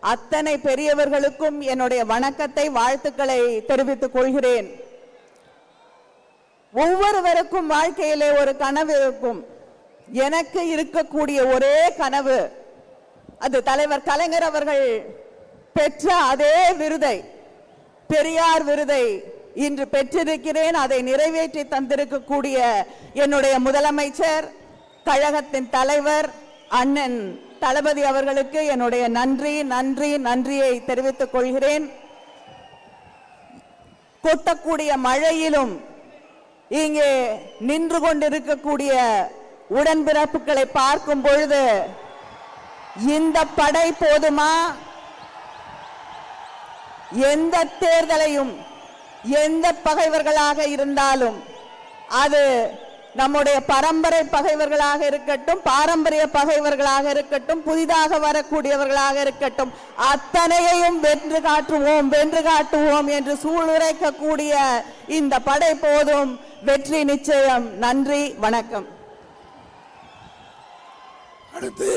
அத்தனை பெரியவர்களுக்கும் என்னுடைய வணக்கத்தை வாழ்த்துக்களை தெரிவித்துக் கொள்கிறேன். ஒவ்வொருவருக்கும் வாழ்க்கையிலே ஒரு கனவு இருக்கும். எனக்கு இருக்கக்கூடிய ஒரே கனவு அது தலைவர் கலைஞர் அவர்கள் பெற்ற அதே விருதை பெரியார் விருதை இன்று பெற்றிருக்கிறேன். அதை நிறைவேற்றி தந்திருக்கக்கூடிய என்னுடைய முதலமைச்சர் கழகத்தின் தலைவர் அண்ணன் தளபதி அவர்களுக்கு என்னுடைய நன்றி நன்றி நன்றியை தெரிவித்துக் கொள்கிறேன். கொட்டக்கூடிய மழையிலும் இங்கே நின்று கொண்டிருக்கக்கூடிய உடன்பிறப்புகளை பார்க்கும் பொழுது இந்த படை போதுமா? எந்த தேர்தலையும் எந்த பகைவர்களாக இருந்தாலும் அது நம்முடைய பரம்பரை பகைவர்களாக இருக்கட்டும் பாரம்பரிய பகைவர்களாக இருக்கட்டும் புதிதாக வரக்கூடியவர்களாக இருக்கட்டும் அத்தனையையும் வென்று காட்டுவோம் வென்று காட்டுவோம் என்று சூளுரைக்கக்கூடிய இந்த படை போதும். வெற்றி நிச்சயம். நன்றி வணக்கம். அடுத்து